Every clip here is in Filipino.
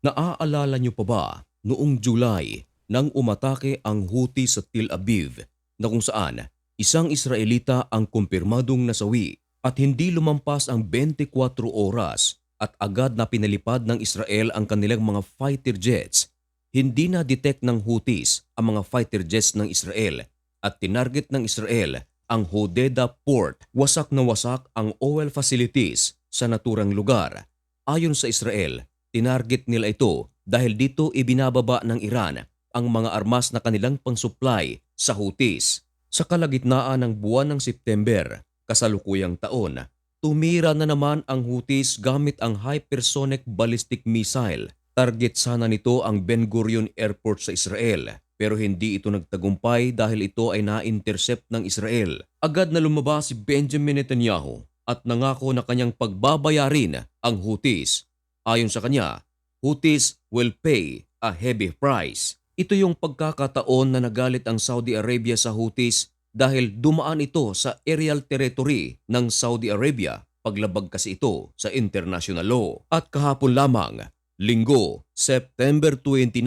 Naaalala niyo pa ba noong July nang umatake ang Houthi sa Tel Aviv na kung saan isang Israelita ang kumpirmadong nasawi at hindi lumampas ang 24 oras at agad na pinalipad ng Israel ang kanilang mga fighter jets. Hindi na detect ng Houthis ang mga fighter jets ng Israel at tinarget ng Israel ang Hodeidah port. Wasak na wasak ang oil facilities sa naturang lugar. Ayon sa Israel, tinarget nila ito dahil dito ibinababa ng Iran ang mga armas na kanilang pang-supply sa Houthis. Sa kalagitnaan ng buwan ng September, kasalukuyang taon, tumira na naman ang Houthis gamit ang hypersonic ballistic missile. Target sana nito ang Ben Gurion Airport sa Israel pero hindi ito nagtagumpay dahil ito ay na-intercept ng Israel. Agad na lumabas si Benjamin Netanyahu at nangako na kanyang pagbabayarin ang Houthis. Ayon sa kanya, Houthis will pay a heavy price. Ito yung pagkakataon na nagalit ang Saudi Arabia sa Houthis dahil dumaan ito sa aerial territory ng Saudi Arabia paglabag kasi ito sa international law. At kahapon lamang, linggo, September 29,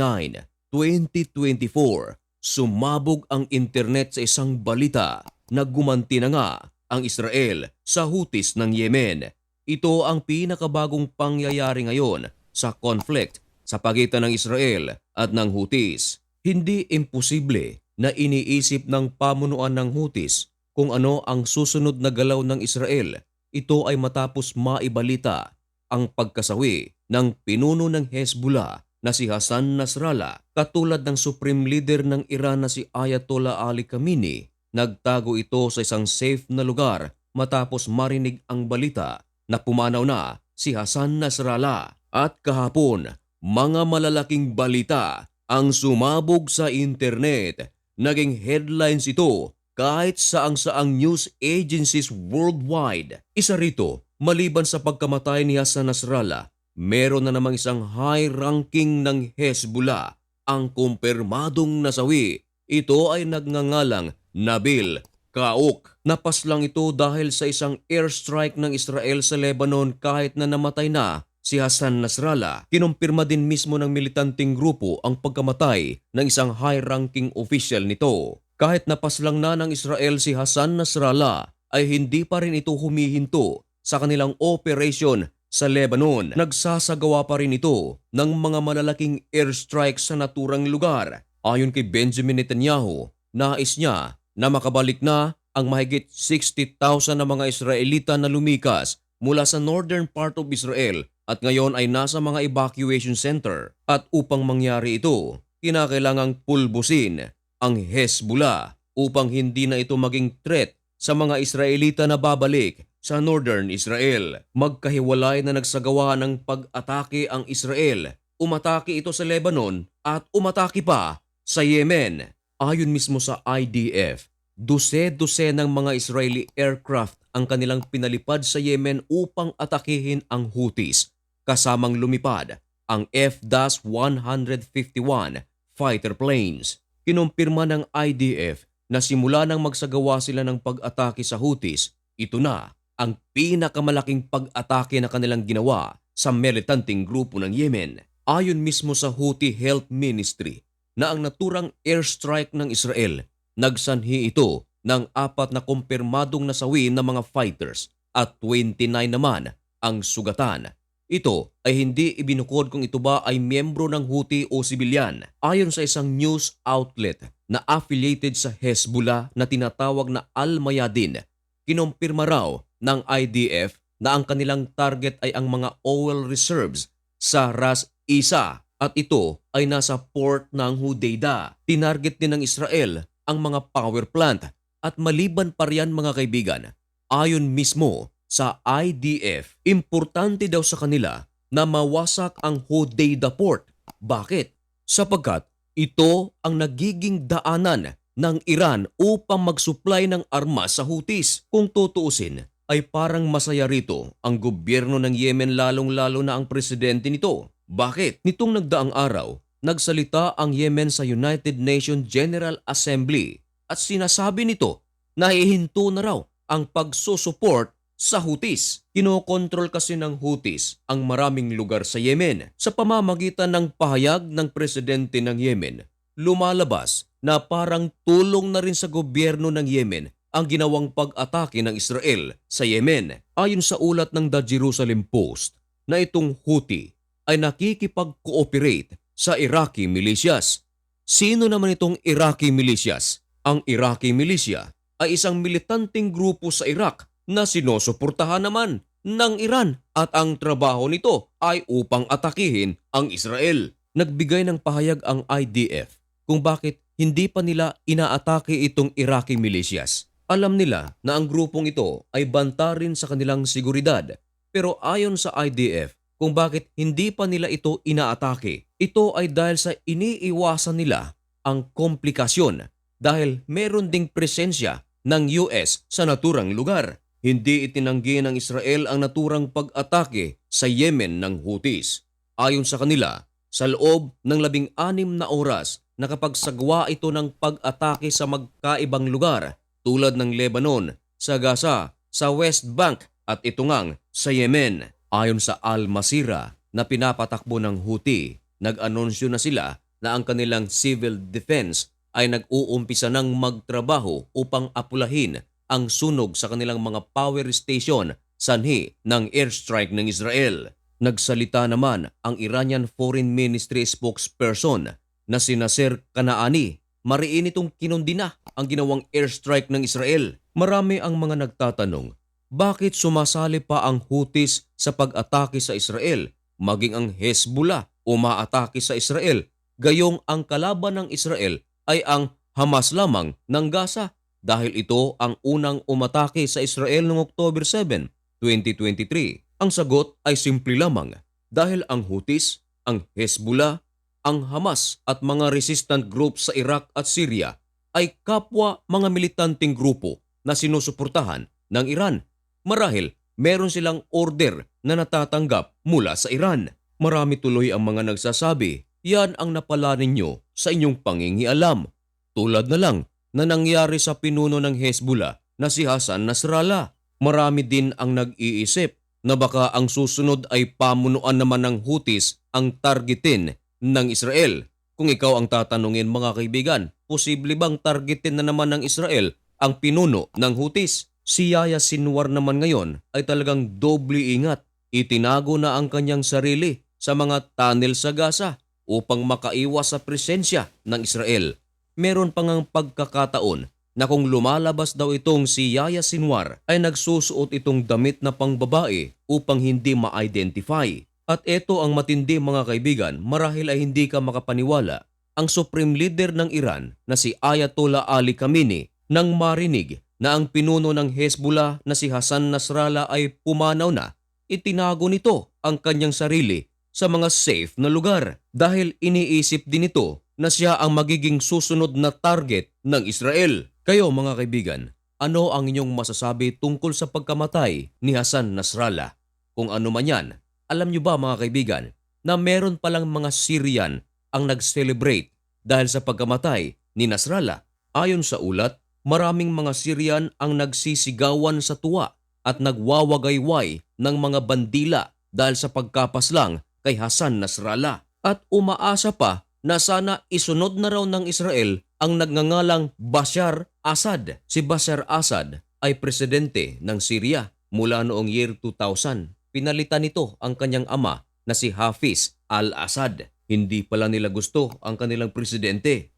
2024, sumabog ang internet sa isang balita na gumanti na nga ang Israel sa Houthis ng Yemen. Ito ang pinakabagong pangyayari ngayon sa conflict sa pagitan ng Israel at ng Houthis. Hindi imposible na iniisip ng pamunuan ng Houthis kung ano ang susunod na galaw ng Israel. Ito ay matapos maibalita ang pagkasawi ng pinuno ng Hezbollah na si Hassan Nasrallah katulad ng supreme leader ng Iran na si Ayatollah Ali Khamenei. Nagtago ito sa isang safe na lugar matapos marinig ang balita na pumanaw na si Hassan Nasrallah. At kahapon, mga malalaking balita ang sumabog sa internet. Naging headlines ito kahit saang-saang news agencies worldwide. Isa rito, maliban sa pagkamatay ni Hassan Nasrallah, meron na namang isang high ranking ng Hezbollah ang kumpirmadong nasawi. Ito ay nagngangalang Nabil Kauk. Napas lang ito dahil sa isang airstrike ng Israel sa Lebanon kahit na namatay na si Hassan Nasrallah. Kinumpirma din mismo ng militanteng grupo ang pagkamatay ng isang high-ranking official nito. Kahit napas lang na ng Israel si Hassan Nasrallah ay hindi pa rin ito humihinto sa kanilang operation sa Lebanon. Nagsasagawa pa rin ito ng mga malalaking airstrike sa naturang lugar. Ayon kay Benjamin Netanyahu, nais niya na makabalik na ang mahigit 60,000 na mga Israelita na lumikas mula sa northern part of Israel at ngayon ay nasa mga evacuation center. At upang mangyari ito, kinakailangang pulbusin ang Hezbollah upang hindi na ito maging threat sa mga Israelita na babalik sa northern Israel. Magkahiwalay na nagsagawa ng pag-atake ang Israel. Umatake ito sa Lebanon at umatake pa sa Yemen. Ayon mismo sa IDF, duse-duse ng mga Israeli aircraft ang kanilang pinalipad sa Yemen upang atakihin ang Houthis, kasamang lumipad ang F-151 fighter planes. Kinumpirma ng IDF na simula nang magsagawa sila ng pag-atake sa Houthis, ito na ang pinakamalaking pag-atake na kanilang ginawa sa militanteng grupo ng Yemen. Ayon mismo sa Houthi Health Ministry na ang naturang airstrike ng Israel, nagsanhi ito ng apat na kumpirmadong nasawi ng mga fighters at 29 naman ang sugatan. Ito ay hindi ibinukod kung ito ba ay miyembro ng Houthi o sibilyan. Ayon sa isang news outlet na affiliated sa Hezbollah na tinatawag na Al-Mayadin, kinumpirma raw ng IDF na ang kanilang target ay ang mga oil reserves sa Ras Isa at ito ay nasa port ng Hodeidah. Tinarget din ng Israel ang mga power plant at maliban pa riyan mga kaibigan, ayon mismo sa IDF, importante daw sa kanila na mawasak ang Hodeidah port. Bakit? Sapagkat ito ang nagiging daanan ng Iran upang mag-supply ng armas sa Houthis. Kung tutuusin, ay parang masaya rito ang gobyerno ng Yemen lalong-lalo na ang presidente nito. Bakit? Nitong nagdaang araw, nagsalita ang Yemen sa United Nations General Assembly at sinasabi nito na hihinto na raw ang pagsusupport sa Houthis. Kinokontrol kasi ng Houthis ang maraming lugar sa Yemen. Sa pamamagitan ng pahayag ng presidente ng Yemen, lumalabas na parang tulong na rin sa gobyerno ng Yemen ang ginawang pag-atake ng Israel sa Yemen. Ayon sa ulat ng The Jerusalem Post na itong Houthi ay nakikipag-cooperate sa Iraqi militias. Sino naman itong Iraqi militias? Ang Iraqi militia ay isang militanteng grupo sa Iraq na sinusuportahan naman ng Iran at ang trabaho nito ay upang atakihin ang Israel. Nagbigay ng pahayag ang IDF kung bakit hindi pa nila inaatake itong Iraqi militias. Alam nila na ang grupong ito ay banta rin sa kanilang seguridad pero ayon sa IDF kung bakit hindi pa nila ito inaatake, ito ay dahil sa iniiwasan nila ang komplikasyon dahil meron ding presensya ng US sa naturang lugar. Hindi itinanggi ng Israel ang naturang pag-atake sa Yemen ng Houthis. Ayon sa kanila, sa loob ng labing anim na oras nakapagsagwa ito ng pag-atake sa magkaibang lugar tulad ng Lebanon, sa Gaza, sa West Bank at ito sa Yemen. Ayon sa Al Masira na pinapatakbo ng Houthi, nag-anunsyo na sila na ang kanilang civil defense ay nag-uumpisa ng magtrabaho upang apulahin ang sunog sa kanilang mga power station sanhi ng airstrike ng Israel. Nagsalita naman ang Iranian Foreign Ministry spokesperson na si Nasser Kanaani. Mariin itong kinundina ang ginawang airstrike ng Israel. Marami ang mga nagtatanong, bakit sumasali pa ang Houthis sa pag-atake sa Israel, maging ang Hezbollah umaatake sa Israel, gayong ang kalaban ng Israel ay ang Hamas lamang ng Gaza dahil ito ang unang umatake sa Israel noong October 7, 2023. Ang sagot ay simple lamang dahil ang Houthis, ang Hezbollah, ang Hamas at mga resistant groups sa Iraq at Syria ay kapwa mga militanteng grupo na sinusuportahan ng Iran. Marahil meron silang order na natatanggap mula sa Iran. Marami tuloy ang mga nagsasabi, yan ang napala ninyo sa inyong pangingialam. Tulad na lang na nangyari sa pinuno ng Hezbollah na si Hassan Nasrallah. Marami din ang nag-iisip na baka ang susunod ay pamunuan naman ng Houthis ang targetin ng Israel. Kung ikaw ang tatanungin mga kaibigan, posible bang targetin na naman ng Israel ang pinuno ng Houthis? Si Yaya Sinwar naman ngayon ay talagang doble ingat. Itinago na ang kanyang sarili sa mga tunnel sa Gaza upang makaiwas sa presensya ng Israel. Meron pang ang pagkakataon na kung lumalabas daw itong si Yaya Sinwar ay nagsusuot itong damit na pangbabae upang hindi ma-identify. At ito ang matindi mga kaibigan, marahil ay hindi ka makapaniwala. Ang Supreme Leader ng Iran na si Ayatollah Ali Khamenei nang marinig na ang pinuno ng Hezbollah na si Hassan Nasrallah ay pumanaw na, itinago nito ang kanyang sarili sa mga safe na lugar dahil iniisip din ito na siya ang magiging susunod na target ng Israel. Kayo mga kaibigan, ano ang inyong masasabi tungkol sa pagkamatay ni Hassan Nasrallah? Kung ano man yan, alam nyo ba mga kaibigan na meron palang mga Syrian ang nag-celebrate dahil sa pagkamatay ni Nasrallah? Ayon sa ulat, maraming mga Syrian ang nagsisigawan sa tuwa at nagwawagayway ng mga bandila dahil sa pagkapaslang kay Hassan Nasrallah at umaasa pa na sana isunod na raw ng Israel ang nagngangalang Bashar Assad. Si Bashar Assad ay presidente ng Syria mula noong year 2000. Pinalitan nito ang kanyang ama na si Hafiz al-Assad. Hindi pala nila gusto ang kanilang presidente